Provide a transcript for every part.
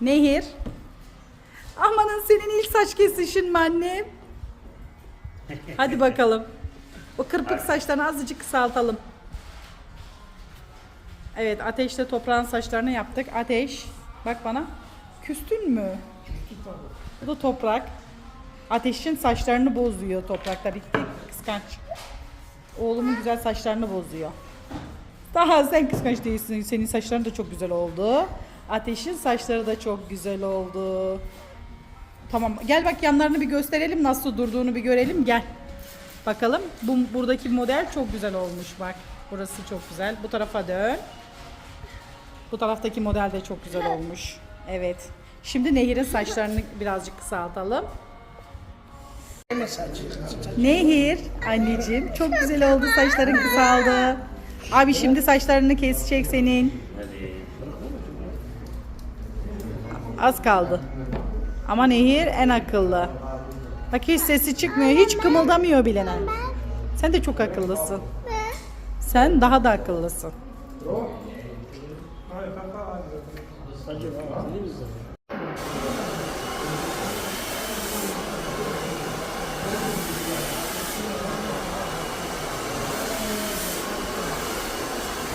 Nehir. Amanın senin ilk saç kesişin mi annem? Hadi bakalım. O kırpık saçlarını azıcık kısaltalım. Evet ateşle toprağın saçlarını yaptık. Ateş. Bak bana. Küstün mü? Bu da toprak. Ateşin saçlarını bozuyor toprak tabii ki kıskanç. Oğlumun güzel saçlarını bozuyor. Daha sen kıskanç değilsin. Senin saçların da çok güzel oldu. Ateşin saçları da çok güzel oldu. Tamam gel bak yanlarını bir gösterelim nasıl durduğunu bir görelim gel. Bakalım bu buradaki model çok güzel olmuş bak. Burası çok güzel. Bu tarafa dön. Bu taraftaki model de çok güzel olmuş. Evet. Şimdi Nehir'in saçlarını birazcık kısaltalım. Nehir anneciğim çok güzel oldu saçların kısaldı. Abi şimdi saçlarını kesecek senin. Az kaldı. Ama Nehir en akıllı. Bak hiç sesi çıkmıyor. Hiç kımıldamıyor bile. Sen de çok akıllısın. Sen daha da akıllısın.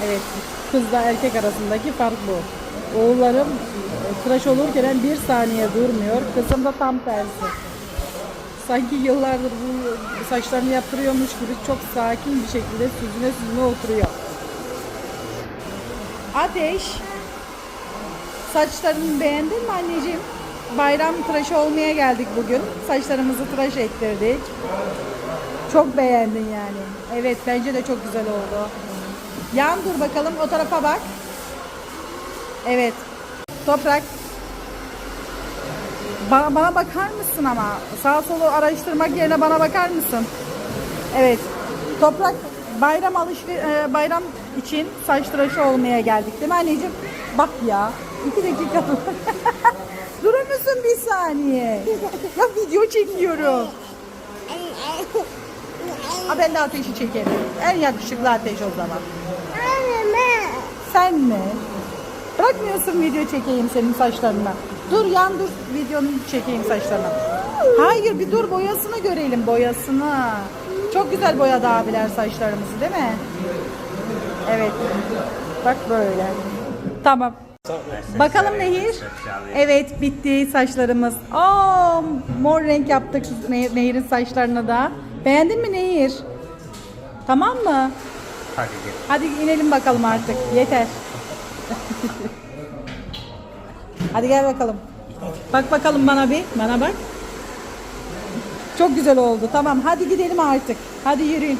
Evet, kızla erkek arasındaki fark bu. Oğullarım tıraş olurken bir saniye durmuyor. Kızım da tam tersi. Sanki yıllardır bu saçlarını yaptırıyormuş gibi çok sakin bir şekilde süzüne süzüne oturuyor. Ateş, saçlarını beğendin mi anneciğim? Bayram tıraşı olmaya geldik bugün. Saçlarımızı tıraş ettirdik. Çok beğendin yani. Evet bence de çok güzel oldu. Yan dur bakalım o tarafa bak. Evet. Toprak. Bana, bana bakar mısın ama? Sağ solu araştırmak yerine bana bakar mısın? Evet. Toprak bayram alışveriş bayram için saç tıraşı olmaya geldik değil mi anneciğim? Bak ya. iki dakika dur. Durur musun bir saniye? Ya video çekiyorum. Ha ben de ateşi çekerim. En yakışıklı ateş o zaman. Sen mi? Bırakmıyorsun video çekeyim senin saçlarına. Dur yan dur videonu çekeyim saçlarına. Hayır bir dur boyasını görelim boyasını. Çok güzel boyadı abiler saçlarımızı değil mi? Evet. Bak böyle. Tamam. Bakalım Nehir. Evet bitti saçlarımız. Aa, mor renk yaptık Ne- Nehir'in saçlarına da. Beğendin mi Nehir? Tamam mı? Hadi. Hadi inelim bakalım artık. Yeter. Hadi gel bakalım. Bak bakalım bana bir. Bana bak. Çok güzel oldu. Tamam hadi gidelim artık. Hadi yürüyün.